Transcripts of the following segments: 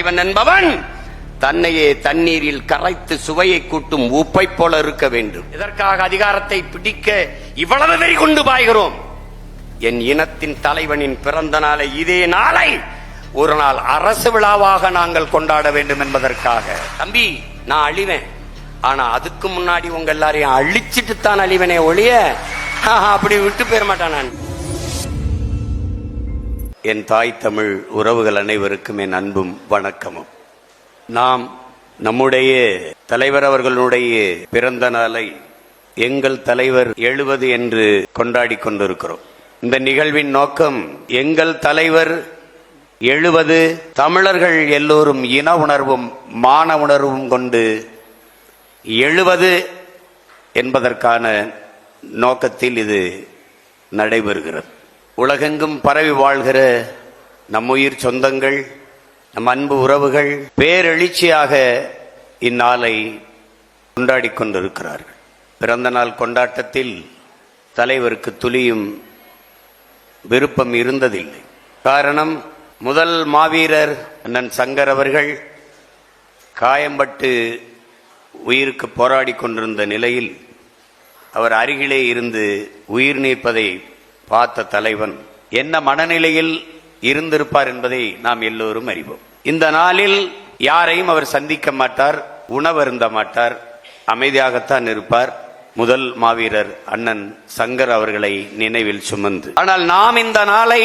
தலைவன் என்பவன் தன்னையே தண்ணீரில் கரைத்து சுவையை கூட்டும் உப்பை போல இருக்க வேண்டும். இதற்காக அதிகாரத்தை பிடிக்க இவ்வளவு வெறி கொண்டு பாய்கிறோம். என் இனத்தின் தலைவனின் பிறந்த நாளை இதே நாளை ஒரு நாள் அரசு விழாவாக நாங்கள் கொண்டாட வேண்டும் என்பதற்காக. தம்பி நான் அழிவேன். ஆனா அதுக்கு முன்னாடி உங்க எல்லாரையும் அழிச்சிட்டு தான் அழிவனே ஒழிய. ஆஹா, அப்படி விட்டு போயிட மாட்டான் நான். என் தாய் தமிழ் உறவுகள் அனைவருக்கும் என் அன்பும் வணக்கமும். நாம் நம்முடைய தலைவர் அவர்களுடைய பிறந்த நாளை எங்கள் தலைவர் எழுவது என்று கொண்டாடி கொண்டிருக்கிறோம். இந்த நிகழ்வின் நோக்கம் எங்கள் தலைவர் எழுவது தமிழர்கள் எல்லோரும் இன உணர்வும் மான உணர்வும் கொண்டு எழுவது என்பதற்கான நோக்கத்தில் இது நடைபெறுகிறது. உலகெங்கும் பரவி வாழ்கிற நம் உயிர் சொந்தங்கள் நம் அன்பு உறவுகள் பேரெழுச்சியாக இந்நாளை கொண்டாடி கொண்டிருக்கிறார்கள். பிறந்த நாள் கொண்டாட்டத்தில் தலைவருக்கு துளியும் விருப்பம் இருந்ததில்லை. காரணம் முதல் மாவீரர் அண்ணன் சங்கர் அவர்கள் காயம்பட்டு உயிருக்கு போராடி கொண்டிருந்த நிலையில் அவர் அருகிலே இருந்து உயிர் நீப்பதை பார்த்த தலைவன் என்ன மனநிலையில் இருந்திருப்பார் என்பதை நாம் எல்லோரும் அறிவோம். இந்த நாளில் யாரையும் அவர் சந்திக்க மாட்டார் உணவருந்த மாட்டார் அமைதியாகத்தான் இருப்பார். முதல் மாவீரர் அண்ணன் சங்கர் அவர்களை நினைவில் சுமந்து. ஆனால் நாம் இந்த நாளை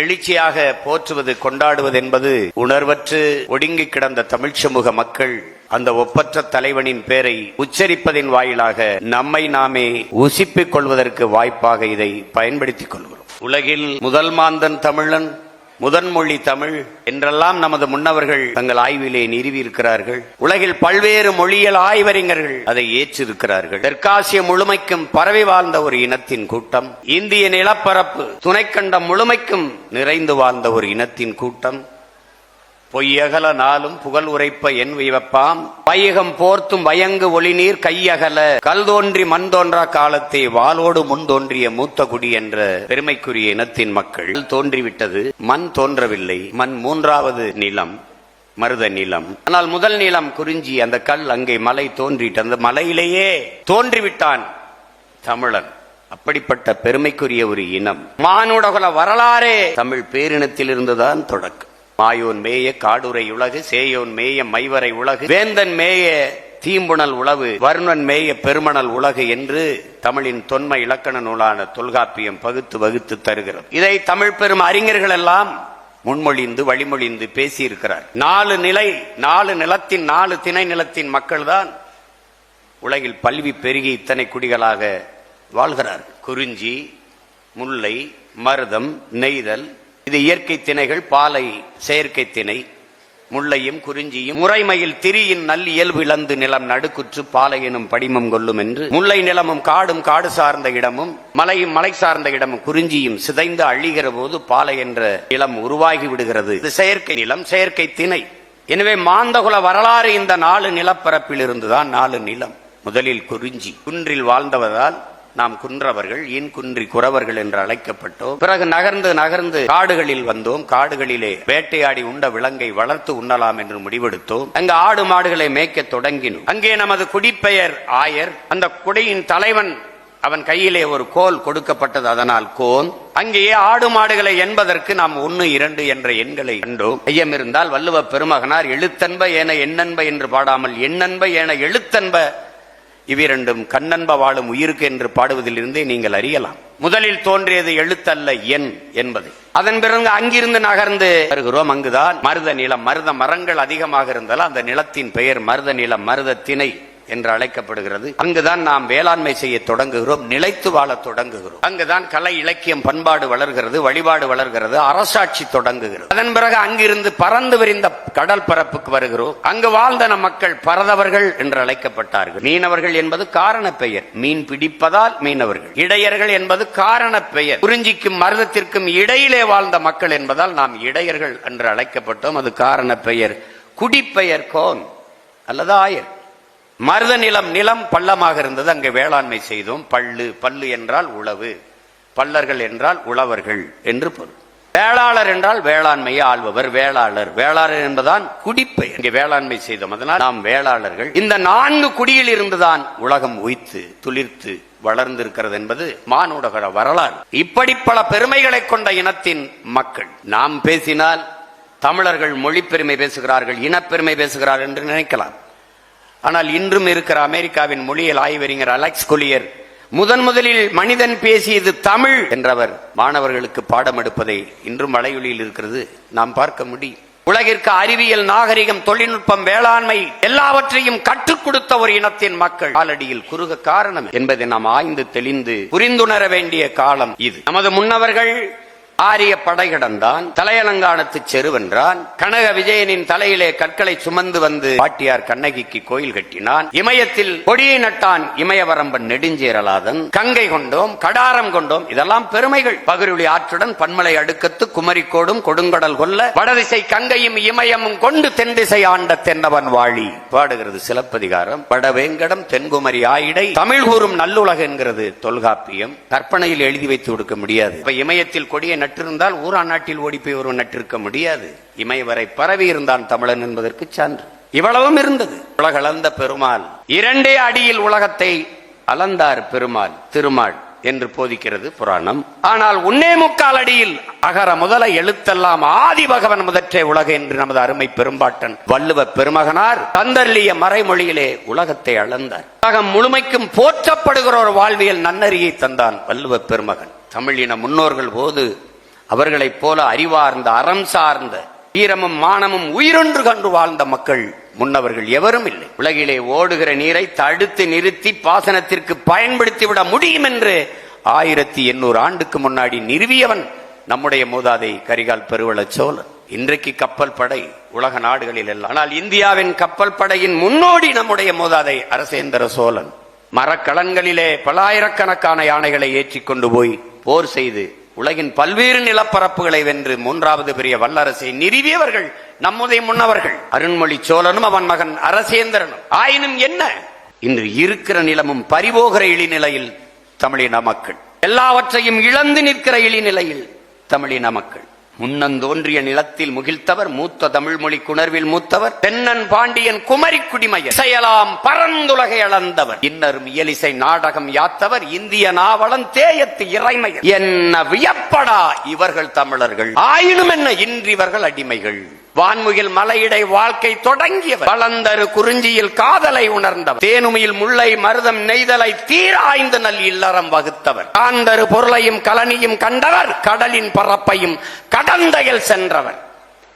எழுச்சியாக போற்றுவது கொண்டாடுவது என்பது உணர்வற்று ஒடுங்கி கிடந்த தமிழ் சமூக மக்கள் அந்த ஒப்பற்ற தலைவனின் பெயரை உச்சரிப்பதின் வாயிலாக நம்மை நாமே உசிப்பிக் கொள்வதற்கு வாய்ப்பாக இதை பயன்படுத்திக் கொள்கிறோம். உலகில் முதல் மாந்தன் தமிழன் முதன்மொழி தமிழ் என்றெல்லாம் நமது முன்னவர்கள் தங்கள் ஆய்விலே நிறுவியிருக்கிறார்கள். உலகில் பல்வேறு மொழியியல் ஆய்வறிஞர்கள் அதை ஏற்றிருக்கிறார்கள். தெற்காசிய முழுமைக்கும் பரவி வாழ்ந்த ஒரு இனத்தின் கூட்டம் இந்திய நிலப்பரப்பு துணைக்கண்டம் முழுமைக்கும் நிறைந்து வாழ்ந்த ஒரு இனத்தின் கூட்டம் பொய்யகல நாளும் புகழ் உரைப்ப என் விவப்பாம் வையகம் போர்த்தும் வயங்கு ஒளிநீர் கையகல. கல் தோன்றி மண் தோன்றா காலத்தை வாளோடு முன் தோன்றிய மூத்த குடி என்ற பெருமைக்குரிய இனத்தின் மக்கள். தோன்றிவிட்டது மண் தோன்றவில்லை மண் மூன்றாவது நிலம் மருத நிலம். ஆனால் முதல் நிலம் குறிஞ்சி அந்த கல் அங்கே மலை தோன்றிட்டு அந்த மலையிலேயே தோன்றிவிட்டான் தமிழன். அப்படிப்பட்ட பெருமைக்குரிய ஒரு இனம். மானுடகுல வரலாறே தமிழ் பேரினத்தில் இருந்துதான் தொடக்கம். மாயோன் மேய காடுரை உலகு சேயோன் மேய மைவரை உலகு வேந்தன் மேய தீம்புணல் உளவு வருணன் மேய பெருமணல் உலகு என்று தமிழின் தொன்மை இலக்கண நூலான தொல்காப்பியம் பகுத்து வகுத்து தருகிறது. இதை தமிழ் பெரும் அறிஞர்கள் எல்லாம் முன்மொழிந்து வழிமொழிந்து பேசியிருக்கிறார். நாலு நிலை நாலு நிலத்தின் நாலு திணை நிலத்தின் மக்கள்தான் உலகில் பல்வி பெருகி இத்தனை குடிகளாக வாழ்கிறார் குறிஞ்சி முல்லை மருதம் நெய்தல் இது இயற்கை திணைகள் பாலை செயற்கை திணை முள்ளையும் குறிஞ்சியும். முறைமையில் திரியின் நல் இயல்பு இழந்து நிலம் நடுக்குற்று பாலை எனும் படிமம் கொள்ளும் என்று முல்லை நிலமும் காடும் காடு சார்ந்த இடமும் மலையும் மலை சார்ந்த இடமும் குறிஞ்சியும் சிதைந்து அழிகிற போது பாலை என்ற நிலம் உருவாகி விடுகிறது. இது செயற்கை நிலம் செயற்கை திணை. எனவே மாந்தகுல வரலாறு இந்த நாலு நிலப்பரப்பில் இருந்துதான் நாலு நிலம். முதலில் குறிஞ்சி குன்றில் வாழ்ந்தவதால் நாம் குன்றவர்கள் ஏன் குன்றி குறவர்கள் என்று அழைக்கப்பட்டோம். பிறகு நகர்ந்து நகர்ந்து காடுகளில் வந்தோம். காடுகளிலே வேட்டையாடி உண்ட விலங்கை வளர்த்து உண்ணலாம் என்று முடிவெடுத்தோம். அங்கு ஆடு மாடுகளை மேய்க்க தொடங்கினோம். அங்கே நமது குடிப்பெயர் ஆயர். அந்த குடியின் தலைவன் அவன் கையிலே ஒரு கோல் கொடுக்கப்பட்டது அதனால் கோன். அங்கேயே ஆடு மாடுகளை என்பதற்கு நாம் ஒன்னு இரண்டு என்ற எண்களை கண்டோம். ஐயம் இருந்தால் வள்ளுவ பெருமகனார் எழுத்தன்ப ஏன எண்ணன்ப என்று பாடாமல் எண்ணன்ப ஏன எழுத்தன்ப இவ்விரண்டும் கண்ணன்ப வாழும் உயிருக்கு என்று பாடுவதிலிருந்தே நீங்கள் அறியலாம். முதலில் தோன்றியது எழுத்தல்ல எண் என்பது. அதன் பிறகு அங்கிருந்து நகர்ந்து வருகிறோம். அங்குதான் மருத நிலம் மருத மரங்கள் அதிகமாக இருந்தால் அந்த நிலத்தின் பெயர் மருத நிலம் மருத திணை என்று அழைக்கப்படுகிறது. அங்குதான் நாம் வேளாண்மை செய்ய தொடங்குகிறோம் நிலைத்து வாழ தொடங்குகிறோம். அங்குதான் கலை இலக்கியம் பண்பாடு வளர்கிறது வழிபாடு வளர்கிறது அரசாட்சி தொடங்குகிறது. அதன் பிறகு அங்கிருந்து பறந்து விரிந்த கடல் பரப்புக்கு வருகிறோம். அங்கு வாழ்ந்தன மக்கள் பரதவர்கள் என்று அழைக்கப்பட்டார்கள். மீனவர்கள் என்பது காரண பெயர். மீன் பிடிப்பதால் மீனவர்கள். இடையர்கள் என்பது காரண பெயர். குறிஞ்சிக்கும் மருதத்திற்கும் இடையிலே வாழ்ந்த மக்கள் என்பதால் நாம் இடையர்கள் என்று அழைக்கப்பட்டோம். அது காரண பெயர். குடிப்பெயர் கோன் அல்லது ஆயர். மருத நிலம் நிலம் பள்ளமாக இருந்தது. அங்கே வேளாண்மை செய்தோம். பள்ளு பல்லு என்றால் உழவு பல்லர்கள் என்றால் உழவர்கள் என்று பொருள். வேளாளர் என்றால் வேளாண்மையை ஆள்பவர் வேளாளர். வேளாளர் என்பதான் குடிப்பை இங்கே வேளாண்மை செய்தோம். அதனால் நாம் வேளாளர்கள். இந்த நான்கு குடியில் இருந்துதான் உலகம் உய்த்து துளிர்த்து வளர்ந்திருக்கிறது என்பது மானுடகர வரலாறு. இப்படி பல பெருமைகளை கொண்ட இனத்தின் மக்கள். நாம் பேசினால் தமிழர்கள் மொழி பெருமை பேசுகிறார்கள் இனப்பெருமை பேசுகிறார்கள் என்று நினைக்கலாம். ஆனால் இன்றும் இருக்கிற அமெரிக்காவின் மொழியில் ஆய்வறிஞர் அலெக்ஸ் கொலியர் முதன் முதலில் மனிதன் பேசியது தமிழ் என்றவர் மாணவர்களுக்கு பாடம் எடுப்பதை இன்றும் வலையொலியில் இருக்கிறது நாம் பார்க்க முடியும். உலகிற்கு அறிவியல் நாகரிகம் தொழில்நுட்பம் வேளாண்மை எல்லாவற்றையும் கற்றுக் கொடுத்த ஒரு இனத்தின் மக்கள் காலடியில் குறுக காரணம் என்பதை நாம் ஆய்ந்து தெளிந்து புரிந்துணர வேண்டிய காலம் இது. நமது முன்னவர்கள் ஆரிய படை கடந்தான் தலையலங்கானத்து செருவென்றான். கனக விஜயனின் தலையிலே கற்களை சுமந்து வந்து பாட்டியார் கண்ணகிக்கு கோயில் கட்டினான். இமயத்தில் கொடியை நட்டான் இமயவரம்பன் நெடுஞ்சேரலாதன். கங்கை கொண்டோம் கடாரம் கொண்டோம் இதெல்லாம் பெருமைகள். பகிருளி ஆற்றுடன் பன்மலை அடுக்கத்து குமரிக்கோடும் கொடுங்கடல் கொல்ல வடதிசை கங்கையும் இமயமும் கொண்டு தென்திசை ஆண்ட தென்னவன் வாழி. பாடுகிறது சிலப்பதிகாரம். வடவேங்கடம் தென்குமரி ஆயிடை. தமிழ் கூறும் நல்லுலக என்கிறது தொல்காப்பியம். கற்பனையில் எழுதி வைத்து கொடுக்க முடியாது. இமயத்தில் கொடியை நட்டிருந்தால் ஊரா நாட்டில் ஓடிப்போய் ஒருவன் நட்டிருக்க முடியாது. இமைவரை பரவி இருந்தான் தமிழன் என்பதற்கு சான்று. இவ்வளவும் இருந்தது. உலகளந்த பெருமாள் இரண்டே அடியில் உலகத்தை அலந்தார் பெருமாள் திருமாள் என்று போதிக்கிறது புராணம். ஆனால் உன்னே முக்கால் அடியில் அகர முதல எழுத்தெல்லாம் ஆதி பகவன் முதற்றே உலக என்று நமது அருமை பெரும்பாட்டன் வள்ளுவ பெருமகனார் தந்தர்லிய மறைமொழியிலே உலகத்தை அளந்தார். உலகம் முழுமைக்கும் போற்றப்படுகிற ஒரு வாழ்வியல் நன்னறியை தந்தான் வள்ளுவ பெருமகன். தமிழின முன்னோர்கள் போது அவர்களைப் போல அறிவார்ந்த அறம் சார்ந்த வீரமும் மானமும் உயிரொன்று கண்டு வாழ்ந்த மக்கள் முன்னவர்கள் எவரும் இல்லை. உலகிலே ஓடுகிற நீரை தடுத்து நிறுத்தி பாசனத்திற்கு பயன்படுத்தி விட முடியும் என்று ஆயிரத்தி எண்ணூறு ஆண்டுக்கு முன்னாடி நிறுவியவன் நம்முடைய மூதாதை கரிகால் பெருவள சோழன். இன்றைக்கு கப்பல் படை உலக நாடுகளில் எல்லாம். ஆனால் இந்தியாவின் கப்பல் படையின் முன்னோடி நம்முடைய மூதாதை அரசேந்திர சோழன். மரக்கலன்களிலே பலாயிரக்கணக்கான யானைகளை ஏற்றி கொண்டு போய் போர் செய்து உலகின் பல்வேறு நிலப்பரப்புகளை வென்று மூன்றாவது பெரிய வல்லரசை நிறுவியவர்கள் நம்முடைய முன்னவர்கள். அருண்மொழி சோழனும் அவன் மகன் அரசேந்திரனும். ஆயினும் என்ன? இன்று இருக்கிற நிலமும் பரிபோகிற இழிநிலையில் தமிழின மக்கள். எல்லாவற்றையும் இழந்து நிற்கிற இழிநிலையில் தமிழின மக்கள். முன்னந்தோன்றிய நிலத்தில் முகிழ்த்தவர் மூத்த தமிழ் மொழி குணர்வில் மூத்தவர் தென்னன் பாண்டியன் குமரி குடிமையர் செயலாம் பரந்துலகை அளந்தவர் இன்னரும் இயலிசை நாடகம் யாத்தவர் இந்திய நாவலன் தேயத்து இறைமையர். என்ன வியப்படா இவர்கள் தமிழர்கள்! ஆயினும் என்ன இன்றிவர்கள் அடிமைகள்! வான்முகில் மலையிடை வாழ்க்கை தொடங்கியவர். வளந்தரு குறிஞ்சியில் காதலை உணர்ந்தவர். தேனுமையில் முல்லை மருதம் நெய்தலை தீராய்ந்து நல் இல்லறம் வகுத்தவர். காந்தரு பொருளையும் கலனியும் கண்டவர். கடலின் பரப்பையும் கடந்தையில் சென்றவர்.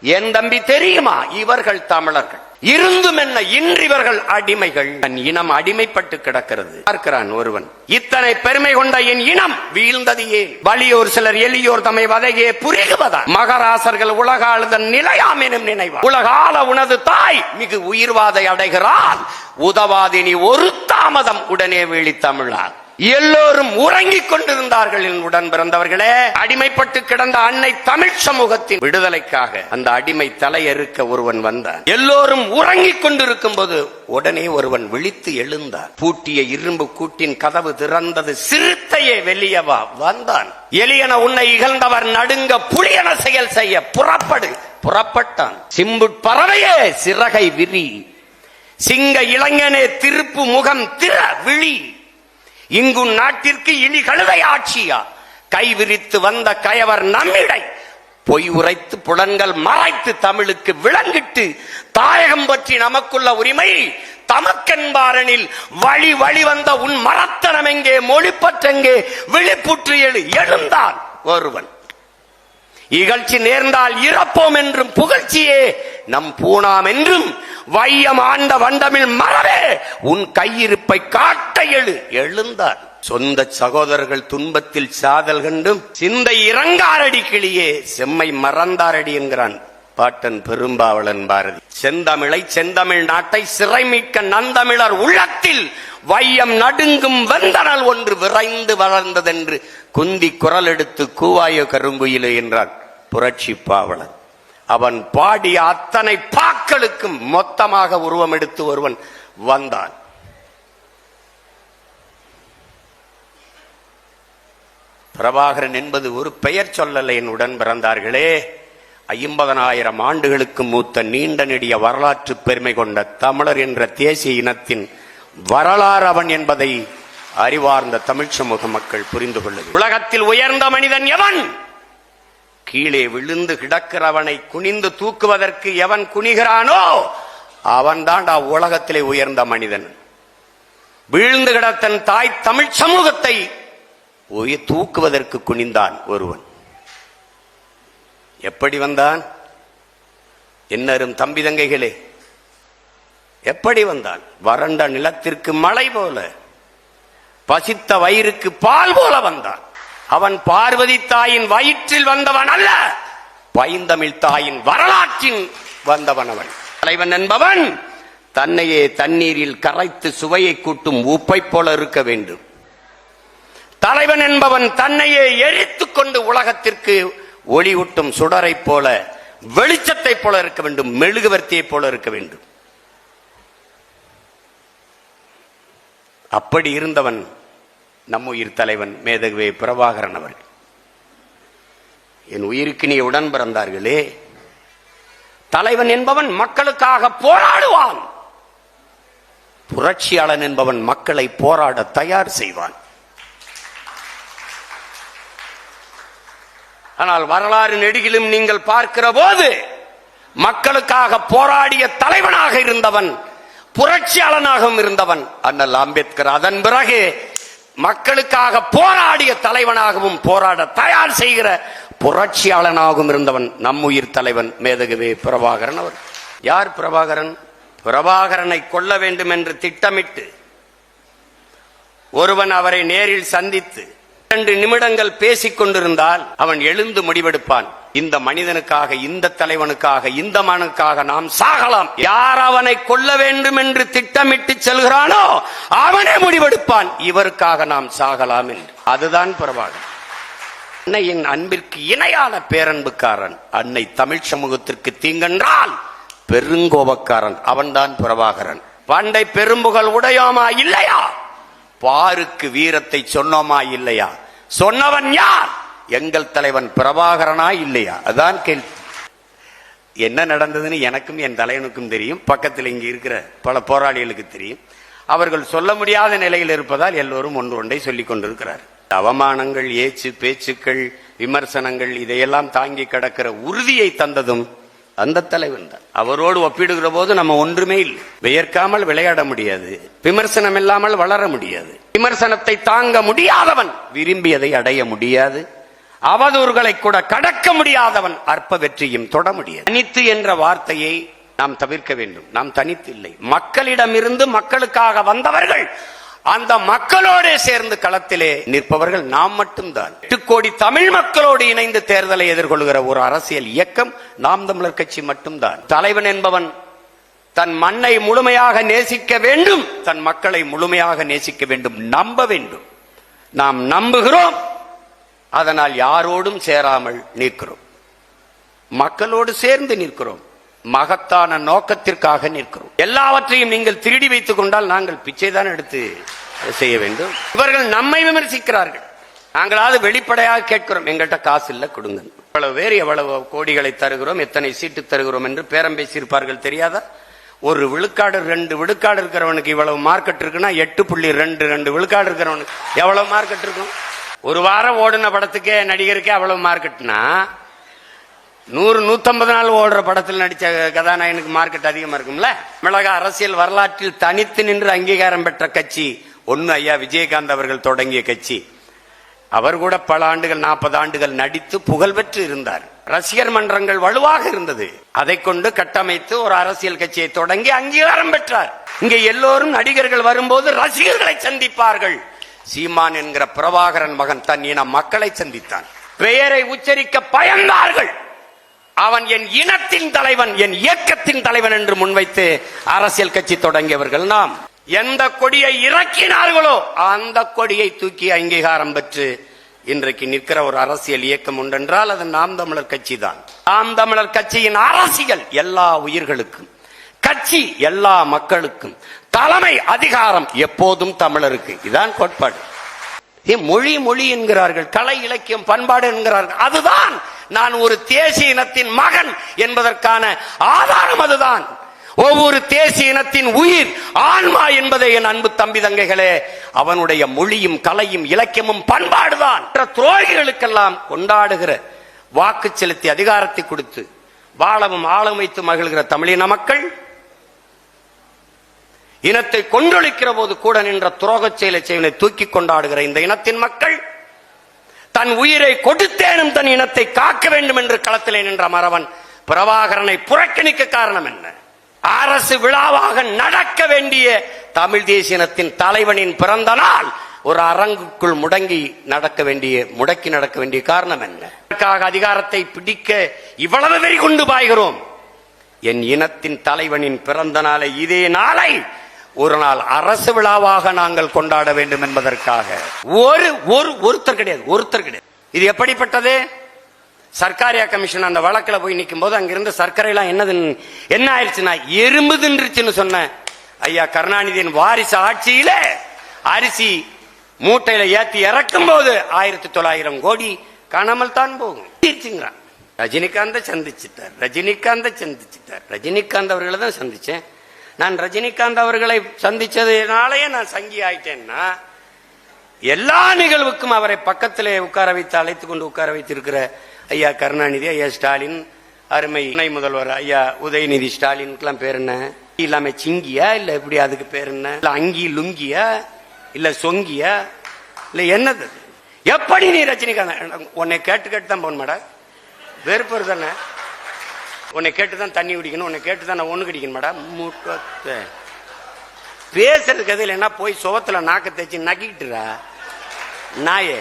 என் தம்பி தெரியுமா? இவர்கள் தமிழர்கள். இருந்தும் என்ன இன்றிவர்கள் அடிமைகள். தன் இனம் அடிமைப்பட்டு கிடக்கிறது. பார்க்கிறான் ஒருவன். இத்தனை பெருமை கொண்ட என் இனம் வீழ்ந்தது ஏன்? வலியோர் சிலர் எளியோர் தம்மை வதையே புரிகுவதா மகராசர்கள் உலகாளுதன் நிலையாம் எனும் நினைவா உலகால உனது தாய் மிகு உயிர்வாதை அடைகிறாள். உதவாதினி ஒரு தாமதம் உடனே வீழி தமிழால் எல்லோரும் உறங்கிக் கொண்டிருந்தார்கள் என் உடன் பிறந்தவர்களே. அடிமைப்பட்டு கிடந்த அன்னை தமிழ் சமூகத்தின் விடுதலைக்காக அந்த அடிமை தலையறுக்க ஒருவன் வந்தான். எல்லோரும் உறங்கிக் கொண்டிருக்கும் போது உடனே ஒருவன் விழித்து எழுந்தான். பூட்டிய இரும்பு கூட்டின் கதவு திறந்தது சிறுத்தையே வெளியவா வந்தான். எலியன உன்னை இகழ்ந்தவர் நடுங்க புலியன செயல் செய்ய புறப்படு புறப்பட்டான். சிம்புட் பறவையே சிறகை விரி சிங்க இளைஞனே திருப்பு முகம் திற விழி. இங்கு நாட்டிற்கு இனி கழுதை ஆட்சியா? கைவிரித்து வந்த கயவர் நம்மிடை. பொய் உரைத்து புலன்கள் மறைத்து தமிழுக்கு விளங்கிட்டு தாயகம் பற்றி நமக்குள்ள உரிமை தமக்கென்பாரனில் வழி வழி வந்த உன் மரத்தனம் எங்கே? மொழிப்பற்றெங்கே விழிப்புற்று எழு. எழுந்தான் ஒருவன். இகழ்ச்சி நேர்ந்தால் இறப்போம் என்றும் புகழ்ச்சியே. நம் பூணாம் என்றும் வையம் ஆண்ட வண்டமிழ் மரவே உன் கையிருப்பை காட்ட எழு. எழுந்தார். சொந்த சகோதரர்கள் துன்பத்தில் சாதல் கண்டும் சிந்தை இறங்காரடி கிளியே செம்மை மறந்தாரடி என்கிறான் பாட்டன் பெரும்பாவளன் பாரதி. செந்தமிழை செந்தமிழ் நாட்டை சிறைமிக்க நந்தமிழர் உள்ளத்தில் வையம் நடுங்கும் வெந்தனல் ஒன்று விரைந்து வளர்ந்ததென்று குந்தி குரல் எடுத்து கூவாய கருங்குயிலு என்றான் புரட்சி பாவலன். அவன் பாடிய அத்தனை பாக்களுக்கும் மொத்தமாக உருவம் எடுத்து ஒருவன் வந்தான். பிரபாகரன் என்பது ஒரு பெயர் சொல்லல உடன் பிறந்தார்களே. ஐம்பதனாயிரம் ஆண்டுகளுக்கு மூத்த நீண்ட நெடிய வரலாற்று பெருமை கொண்ட தமிழர் என்ற தேசிய இனத்தின் வரலாறு அவன் என்பதை அறிவார்ந்த தமிழ் சமூக மக்கள் புரிந்து கொள்ளுது உலகத்தில் உயர்ந்த மனிதன் எவன்? கீழே விழுந்து கிடக்கிறவனை குனிந்து தூக்குவதற்கு எவன் குனிகிறானோ அவன் தான்டா உலகத்திலே உயர்ந்த மனிதன். வீழ்ந்து கிடத்தன் தாய் தமிழ் சமூகத்தை உயிர் தூக்குவதற்கு குனிந்தான் ஒருவன். எப்படி வந்தான்? என்னரும் தம்பி தங்கைகளே எப்படி வந்தான்? வறண்ட நிலத்திற்கு மழை போல பசித்த வயிறுக்கு பால் போல வந்தான். அவன் பார்வதி தாயின் வயிற்றில் வந்தவன் அல்ல. பைந்தமிழ் தாயின் வரலாற்றின் வந்தவன் அவன். தலைவன் என்பவன் தன்னையே தண்ணீரில் கரைத்து சுவையை கூட்டும் உப்பை போல இருக்க வேண்டும். தலைவன் என்பவன் தன்னையே எரித்துக் கொண்டு உலகத்திற்கு ஒளியூட்டும் சுடரை போல வெளிச்சத்தை போல இருக்க வேண்டும் மெழுகுவர்த்தியை போல இருக்க வேண்டும். அப்படி இருந்தவன் நம் உயிர் தலைவன் மேதகுவே பிரபாகரன் அவர்கள். என் உயிருக்கு நீ உடன் பிறந்தார்களே. தலைவன் என்பவன் மக்களுக்காக போராடுவான். புரட்சியாளன் என்பவன் மக்களை போராட தயார் செய்வான். ஆனால் வரலாறு நெடுகிலும் நீங்கள் பார்க்கிற போது மக்களுக்காக போராடிய தலைவனாக இருந்தவன் புரட்சியாளனாகவும் இருந்தவன் அண்ணல் அம்பேத்கர். அதன் பிறகு மக்களுக்காக போராடிய தலைவனாகவும் போராட தயார் செய்கிற புரட்சியாளனாகவும் இருந்தவன் நம் உயிர் தலைவன் மேதகுவே பிரபாகரன் அவர். யார் பிரபாகரன்? பிரபாகரனை கொல்ல வேண்டும் என்று திட்டமிட்டு ஒருவன் அவரை நேரில் சந்தித்து இரண்டு நிமிடங்கள் பேசிக் கொண்டிருந்தால் அவன் எழுந்து முடிவெடுப்பான். இந்த மனிதனுக்காக இந்த தலைவனுக்காக இந்த மனுக்காக நாம் சாகலாம். யார் அவனை கொல்ல வேண்டும் என்று திட்டமிட்டு செல்கிறானோ அவனே முடிவெடுப்பான். இவருக்காக நாம் சாகலாம் என்று. அதுதான் பிரபாகரன் அன்னையின் அன்பிற்கு இணையான பேரன்புக்காரன் அன்னை தமிழ் சமூகத்திற்கு தீங்கென்றால் பெருங்கோபக்காரன் அவன்தான் பிரபாகரன் பண்டை பெரும்புகள் உடையோமா இல்லையா? பாருக்கு வீரத்தை சொன்னோமா இல்லையா? சொன்னவன் யார்? எங்கள் தலைவன் பிரபாகரனா இல்லையா? அதான் கேள்வி. என்ன நடந்ததுன்னு எனக்கும் என் தலைவனுக்கும் தெரியும். பக்கத்தில் இங்கே இருக்கிற பல போராளிகளுக்கு தெரியும். அவர்கள் சொல்ல முடியாத நிலையில் இருப்பதால் எல்லோரும் ஒன்று ஒன்றை சொல்லிக் கொண்டிருக்கிறார். அவமானங்கள் ஏச்சு பேச்சுக்கள் விமர்சனங்கள் இதையெல்லாம் தாங்கி கிடக்கிற உறுதியை தந்ததும் அந்த தலைவன் தான். அவரோடு ஒப்பிடுகிற போது நம்ம ஒன்றுமே இல்லை. வியர்க்காமல் விளையாட முடியாது. விமர்சனம் இல்லாமல் வளர முடியாது. விமர்சனத்தை தாங்க முடியாதவன் விரும்பியதை அடைய முடியாது. அவதூறுகளை கூட கடக்க முடியாதவன் அற்ப வெற்றியும் தொட முடியாது. தனித்து என்ற வார்த்தையை நாம் தவிர்க்க வேண்டும். நாம் தனித்து இல்லை மக்களிடமிருந்து மக்களுக்காக வந்தவர்கள் அந்த மக்களோடு சேர்ந்து களத்திலே நிற்பவர்கள் நாம் மட்டும்தான். எட்டு கோடி தமிழ் மக்களோடு இணைந்து தேர்தலை எதிர்கொள்கிற ஒரு அரசியல் இயக்கம் நாம் தமிழர் கட்சி மட்டும்தான். தலைவன் என்பவன் தன் மண்ணை முழுமையாக நேசிக்க வேண்டும். தன் மக்களை முழுமையாக நேசிக்க வேண்டும். நம்ப வேண்டும். நாம் நம்புகிறோம். அதனால் யாரோடும் சேராமல் நிற்கிறோம். மக்களோடு சேர்ந்து நிற்கிறோம். மகத்தான நோக்கத்திற்காக நிற்கிறோம். எல்லாவற்றையும் நீங்கள் திருடி வைத்துக் கொண்டால் நாங்கள் பிச்சைதான் எடுத்து செய்ய வேண்டும். இவர்கள் நம்மை விமர்சிக்கிறார்கள். நாங்களாவது வெளிப்படையாக கேட்கிறோம். எங்கள்கிட்ட காசு இல்ல கொடுங்க இவ்வளவு பேர் எவ்வளவு கோடிகளை தருகிறோம் எத்தனை சீட்டு தருகிறோம் என்று பேரம் பேசியிருப்பார்கள் தெரியாதா? ஒரு விழுக்காடு ரெண்டு விழுக்காடு இருக்கிறவனுக்கு இவ்வளவு மார்க்கெட் இருக்குன்னா எட்டு புள்ளி ரெண்டு ரெண்டு விழுக்காடு இருக்கிறவனுக்கு எவ்வளவு மார்க்கெட் இருக்கும்? ஒரு வாரம் ஓடின படத்துக்கே நடிகருக்கே அவ்வளவு மார்க்கெட்னா நூறு நூத்தம்பது நாள் ஓடுற படத்தில் நடித்த கதாநாயகனுக்கு மார்க்கெட் அதிகமாக இருக்கும்ல? தமிழக அரசியல் வரலாற்றில் தனித்து நின்று அங்கீகாரம் பெற்ற கட்சி ஒன்று ஐயா விஜயகாந்த் அவர்கள் தொடங்கிய கட்சி. அவர் கூட பல ஆண்டுகள் நாற்பது ஆண்டுகள் நடித்து புகழ் பெற்று இருந்தார். ரசிகர் மன்றங்கள் வலுவாக இருந்தது. அதை கொண்டு கட்டமைத்து ஒரு அரசியல் கட்சியை தொடங்கி அங்கீகாரம் பெற்றார். இங்கே எல்லோரும் நடிகர்கள் வரும்போது ரசிகர்களை சந்திப்பார்கள். சீமான் என்கிற பிரபாகரன் மகன் தன் இன மக்களை சந்தித்தான். பெயரை உச்சரிக்க பயந்தார்கள். அவன் என் இனத்தின் தலைவன் என் இயக்கத்தின் தலைவன் என்று முன்வைத்து அரசியல் கட்சி தொடங்கியவர்கள் நாம். எந்த கொடியை இறக்கினார்களோ அந்த கொடியை தூக்கி அங்கீகாரம் பெற்று இன்றைக்கு நிற்கிற ஒரு அரசியல் இயக்கம் உண்டென்றால் அது நாம் தமிழர் கட்சி தான் நாம் தமிழர் கட்சியின் அரசியல் எல்லா உயிர்களுக்கும். கட்சி எல்லா மக்களுக்கும் தலைமை அதிகாரம் எப்போதும் தமிழருக்கு. இதான் கோட்பாடு. மொழி மொழி என்கிறார்கள் கலை இலக்கியம் பண்பாடு என்கிறார்கள் அதுதான் நான் ஒரு தேசிய இனத்தின் மகன் என்பதற்கான ஆதாரம் அதுதான். ஒவ்வொரு தேசிய இனத்தின் உயிர் ஆன்மா என்பதை என் அன்பு தம்பி தங்கைகளே. அவனுடைய மொழியும் கலையும் இலக்கியமும் பண்பாடுதான். துரோகிகளுக்கெல்லாம் கொண்டாடுகிற வாக்கு செலுத்தி அதிகாரத்தை கொடுத்து வாழவும் ஆளமைத்து மகிழ்கிற தமிழின மக்கள் இனத்தை கொன்றொழிக்கிற போது கூட நின்ற துரோகச் செயலை செய்வனை தூக்கி கொண்டாடுகிற இந்த இனத்தின் மக்கள் தன் உயிரை கொடுத்தேனும் தன் இனத்தை காக்க வேண்டும் என்று களத்திலே நின்ற மறவன் பிரபாகரனை புறக்கணிக்க காரணம் என்ன? அரசு விழாவாக நடக்க வேண்டிய தமிழ் தேசிய இனத்தின் தலைவனின் பிறந்த நாள் ஒரு அரங்குக்குள் முடங்கி நடக்க வேண்டிய முடக்கி நடக்க வேண்டிய காரணம் என்ன? அதற்காக அதிகாரத்தை பிடிக்க இவ்வளவு வெறி கொண்டு பாய்கிறோம். என் இனத்தின் தலைவனின் பிறந்த நாளை இதே நாளை ஒரு நாள் அரசு விழாவாக நாங்கள் கொண்டாட வேண்டும் என்பதற்காக. ஒரு ஒரு ஒருத்தர் கிடையாது ஒருத்தர் கிடையாது. இது எப்படிப்பட்டது? சர்க்காரியா கமிஷன் அந்த வழக்கில் போய் நிற்கும் போது அங்கிருந்து சர்க்கரைலாம் என்னது என்ன ஆயிடுச்சுன்னா எறும்பு தின்றுச்சுன்னு சொன்ன ஐயா கருணாநிதியின் வாரிசு ஆட்சியில அரிசி மூட்டையில ஏத்தி இறக்கும் போது ஆயிரத்தி தொள்ளாயிரம் கோடி காணாமல் தான் போகும். ரஜினிகாந்த சந்திச்சிட்டார் ரஜினிகாந்த சந்திச்சிட்டார். ரஜினிகாந்த் அவர்களை தான் சந்திச்சேன். நான் ரஜினிகாந்த் அவர்களை சந்திச்சதுனாலேயே நான் சங்கி ஆயிட்டேன்னா எல்லா நிகழ்வுக்கும் அவரை பக்கத்திலே உட்கார வைத்து அழைத்து கொண்டு உட்கார வைத்திருக்கிற ஐயா கருணாநிதி ஐயா ஸ்டாலின் அருமை துணை முதல்வர் ஐயா உதயநிதி ஸ்டாலினுக்கெல்லாம் பேர் என்ன? இல்லாம சிங்கியா? இல்ல எப்படி அதுக்கு பேர் என்ன? இல்ல அங்கி லுங்கியா? இல்ல சொங்கியா? இல்ல என்னது? எப்படி நீ ரஜினிகாந்த் உன்னை கேட்டு கேட்டு தான் போன மாடா வெறுப்பு தானே உன்னை கேட்டு தான் தண்ணி குடிக்கணும் உன்னை கேட்டு தான் நான் ஒண்ணு குடிக்கணும் மேடம். மூட்டத்தை பேசுறதுக்கு எதில் என்ன போய் சுவத்துல நாக்க தேய்ச்சி நக்கிட்டுறா நாயே.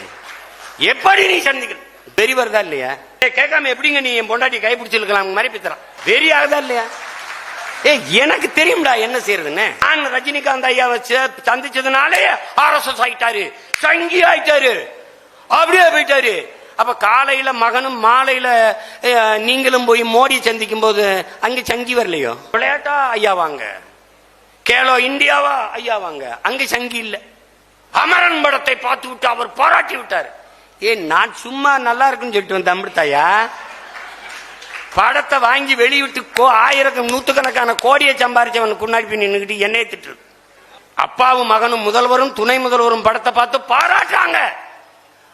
எப்படி நீ சந்திக்கிற வெறி வருதா இல்லையா கேட்காம எப்படிங்க நீ என் பொண்டாட்டி கை பிடிச்சிருக்கலாம் மாதிரி பித்துறான் வெறி ஆகுதா இல்லையா? ஏ எனக்கு தெரியும்டா என்ன செய்யறதுன்னு. நான் ரஜினிகாந்த் ஐயா வச்சு சந்திச்சதுனாலே ஆர்எஸ்எஸ் ஆயிட்டாரு. சங்கி ஆயிட்டாரு. அப்படியே போயிட்டாரு. அப்ப காலையில மகனும் மாலையில நீங்களும் போய் மோடி சந்திக்கும் போது அங்கே சங்கி வரலையோ? விளையாட்டா ஐயா வாங்க. கேலோ இந்தியாவா? ஐயா வாங்க. அங்க சங்கி இல்ல. அமரன் படத்தை பார்த்து விட்டு அவர் பாராட்டி விட்டார். ஏன் நான் சும்மா நல்லா இருக்குன்னு சொல்லிட்டு வந்தேன் அமிர்தாயா படத்தை வாங்கி வெளியிட்டு கோ ஆயிரக்கம் நூத்துக்கணக்கான கோடியை சம்பாரிச்சவனுக்கு முன்னாடி போய் நின்றுக்கிட்டு என்னை திட்டு அப்பாவும் மகனும் முதல்வரும் துணை முதல்வரும் படத்தை பார்த்து பாராட்டாங்க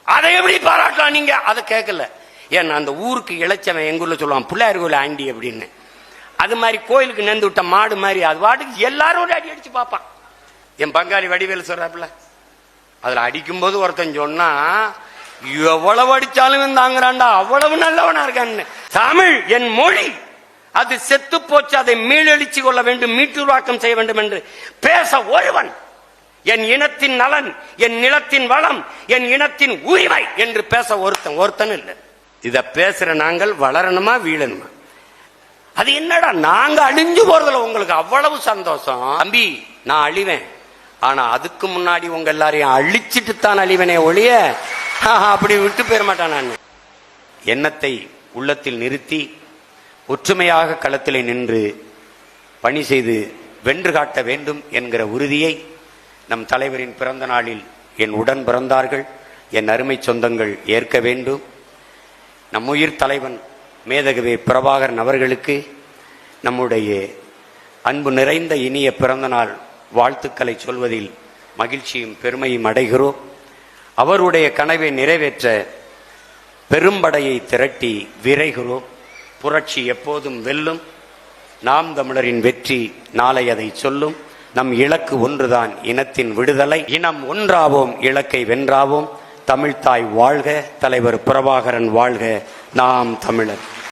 அதை எப்படி பாராட்டலாம் நீங்க? அதை கேட்கல ஏன்னா அந்த ஊருக்கு இளைச்சவன் எங்கூர்ல சொல்லுவான் பிள்ளையார் கோயில் ஆண்டி அப்படின்னு. அது மாதிரி கோயிலுக்கு நேர்ந்து விட்ட மாடு மாதிரி அது பாட்டுக்கு எல்லாரும் ஒரு அடி அடிச்சு பார்ப்பான். என் பங்காளி வடிவேல் சொல்றாப்புல அதுல அடிக்கும்போது ஒருத்தன் சொன்னா எவ்வளவு அடிச்சாலும் தாங்குறான்டா அவ்வளவு நல்லவனா இருக்கான்னு. தமிழ் என் மொழி அது செத்து போச்சு அதை மீளெழுச்சி கொள்ள வேண்டும் மீட்டுருவாக்கம் செய்ய வேண்டும் என்று பேச ஒருவன் என் இனத்தின் நலன் என் நிலத்தின் வளம் என் இனத்தின் உரிமை என்று பேச ஒருத்தன் ஒருத்தன் இல்லை. இத பேசுற நாங்கள் வளரணுமா வீழணுமா? அது என்னடா நாங்க அழிஞ்சு போறதுல உங்களுக்கு அவ்வளவு சந்தோஷம்? தம்பி நான் அழிவேன். ஆனா அதுக்கு முன்னாடி உங்க எல்லாரையும் அழிச்சிட்டு தான் அழிவனே ஒழிய ஆஹா, அப்படி விட்டு போயிட மாட்டான் நான். எண்ணத்தை உள்ளத்தில் நிறுத்தி ஒற்றுமையாக களத்திலே நின்று பணி செய்து வென்று காட்ட வேண்டும் என்கிற உறுதியை நம் தலைவரின் பிறந்த நாளில் என் உடன் பிறந்தார்கள் என் அருமை சொந்தங்கள் ஏற்க வேண்டும். நம் உயிர் தலைவன் மேதகவே பிரபாகரன் அவர்களுக்கு நம்முடைய அன்பு நிறைந்த இனிய பிறந்தநாள் வாழ்த்துக்களை சொல்வதில் மகிழ்ச்சியும் பெருமையும் அடைகிறோம். அவருடைய கனவை நிறைவேற்ற பெரும்படையை திரட்டி விரைகிறோம். புரட்சி எப்போதும் வெல்லும். நாம் தமிழரின் வெற்றி நாளை அதை சொல்லும். நம் இலக்கு ஒன்றுதான் இனத்தின் விடுதலை. இனம் ஒன்றாவோம் இலக்கை வென்றாவோம். தமிழ்தாய் வாழ்க தலைவர் பிரபாகரன் வாழ்க. நாம் தமிழர்.